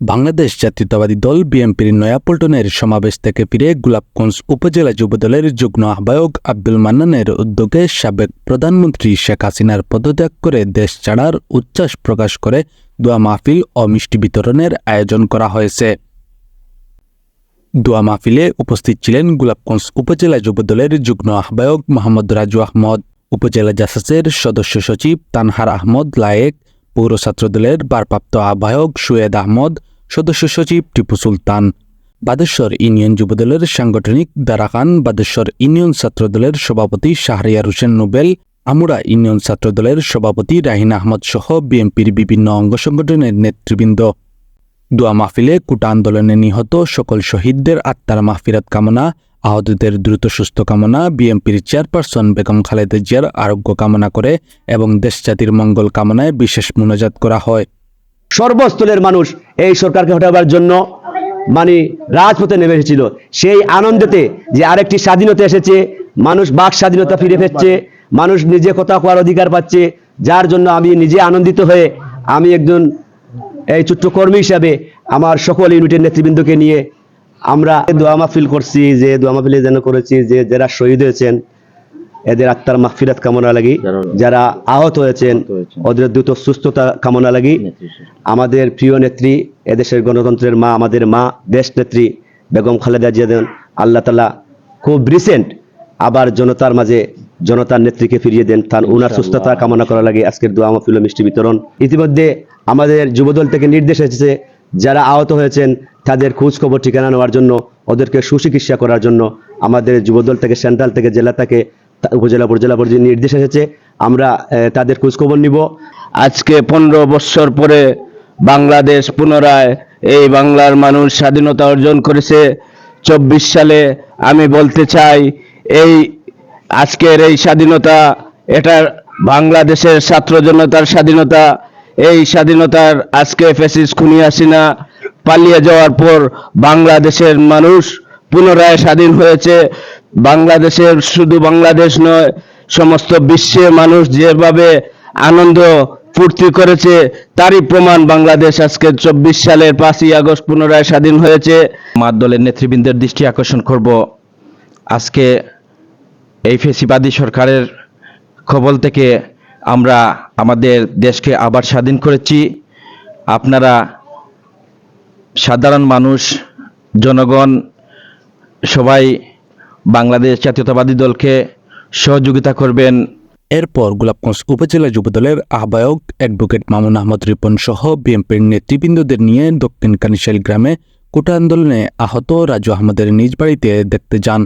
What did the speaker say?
বাংলাদেশ জাতীয়তাবাদী দল বিএনপির নয়াপল্টনের সমাবেশ থেকে ফিরে গোলাপগঞ্জ উপজেলা যুবদলের যুগ্ম আহ্বায়ক আব্দুল মান্নানের উদ্যোগে সাবেক প্রধানমন্ত্রী শেখ হাসিনার পদত্যাগ করে দেশ ছাড়ার উচ্ছ্বাস প্রকাশ করে দোয়া মাহফিল ও মিষ্টি বিতরণের আয়োজন করা হয়েছে। দোয়া মাহফিলে উপস্থিত ছিলেন গোলাপগঞ্জ উপজেলা যুবদলের যুগ্ম আহ্বায়ক মোহাম্মদ রাজু আহমদ, উপজেলা জাসাসের সদস্য সচিব তানহার আহমদ লায়েক, পৌর ছাত্রদলের ভারপ্রাপ্ত আহ্বায়ক সুয়েদ আহমদ সদস্য সচিব টিপু সুলতান। বাদেশ্বর ইউনিয়ন যুবদলের সাংগঠনিক দারাখান বাদেশ্বর ইউনিয়ন ছাত্রদলের সভাপতি শাহরিয়ার হোসেন নোবেল, আমুরা ইউনিয়ন ছাত্রদলের সভাপতি রাহিন আহমদ সহ বিএনপির বিভিন্ন অঙ্গ সংগঠনের নেতৃবৃন্দ। দোয়া মাহফিলে কুটা আন্দোলনে নিহত সকল শহীদদের আত্মার মাহফিরাত কামনা, আহতদের দ্রুত সুস্থ কামনা, বিএনপির চেয়ারপারসন বেগম খালেদা জিয়ার আরোগ্য কামনা করে এবং দেশ জাতির মঙ্গল কামনায় বিশেষ মোনাজাত করা হয়। সর্বস্তরের মানুষ এই সরকারকে হটাবার জন্য মানে রাজপথে নেমে এসেছিল। সেই আনন্দেতে যে আরেকটি স্বাধীনতা এসেছে, মানুষ বাক স্বাধীনতা ফিরে পেচ্ছে মানুষ নিজে কথা কোয়ার অধিকার পাচ্ছে, যার জন্য আমি নিজে আনন্দিত হয়ে আমি একজন এই ছোট্ট কর্মী হিসাবে আমার সকল ইউনিটের নেতৃবৃন্দকে নিয়ে আমরা দোয়া মাহফিল করছি, যে দোয়া মাহফিলে যেন করেছি, যে যারা শহীদ হয়েছেন এদের আত্মার মাহফিরাত কামনা লাগি যারা আহত হয়েছেন ওদের দ্রুত সুস্থতা কামনা লাগি আমাদের প্রিয় নেত্রী এদেশের গণতন্ত্রের মা আমাদের মা দেশ নেত্রী বেগম খালেদা জিয়া দেন। আল্লাহ তালা খুব রিসেন্ট আবার জনতার মাঝে জনতার নেত্রীকে ফিরিয়ে দেন। তার উনার সুস্থতা কামনা করা লাগে আজকের দোয়া মাহফিল মিষ্টি বিতরণ। ইতিমধ্যে আমাদের যুবদল থেকে নির্দেশ এসেছে যারা আহত হয়েছেন তাদের খোঁজ খবর ঠিকানা নেওয়ার জন্য ওদেরকে সুচিকিৎসা করার জন্য আমাদের যুবদল থেকে সেন্ট্রাল থেকে জেলা থেকে উপজেলা উপজেলা পর্যায়ে নির্দেশ এসেছে। আমরা তাদের খোঁজখবর নিব। আজকে পনেরো বৎসর পরে বাংলাদেশ পুনরায় এই বাংলার মানুষ স্বাধীনতা অর্জন করেছে। চব্বিশ সালে আমি বলতে চাই, এই আজকের এই স্বাধীনতা, এটা বাংলাদেশের ছাত্র জনতার স্বাধীনতা। এই স্বাধীনতার আজকে ফেসিস খুনি হাসিনা পালিয়ে যাওয়ার পর বাংলাদেশের মানুষ পুনরায় স্বাধীন হয়েছে। বাংলাদেশের শুধু বাংলাদেশ নয়, সমস্ত বিশ্বের মানুষ যেভাবে আনন্দ ফুর্তি করেছে, তারই প্রমাণ বাংলাদেশ আজকে চব্বিশ সালের পাঁচই আগস্ট পুনরায় স্বাধীন হয়েছে। আমার দলের নেতৃবৃন্দের দৃষ্টি আকর্ষণ করব। আজকে এই ফেসিবাদী সরকারের খবল থেকে আমরা আমাদের দেশকে আবার স্বাধীন করেছি। আপনারা সাধারণ মানুষ, জনগণ, সবাই বাংলাদেশ জাতীয়তাবাদী দলকে সহযোগিতা করবেন। এরপর গোলাপগঞ্জ উপজেলা যুবদলের আহ্বায়ক অ্যাডভোকেট মামুন আহমদ রিপন সহ বিএনপির নেতৃবৃন্দদের নিয়ে দক্ষিণ কানিশাইল গ্রামে কোটা আন্দোলনে আহত রাজু আহমদের নিজ বাড়িতে দেখতে যান।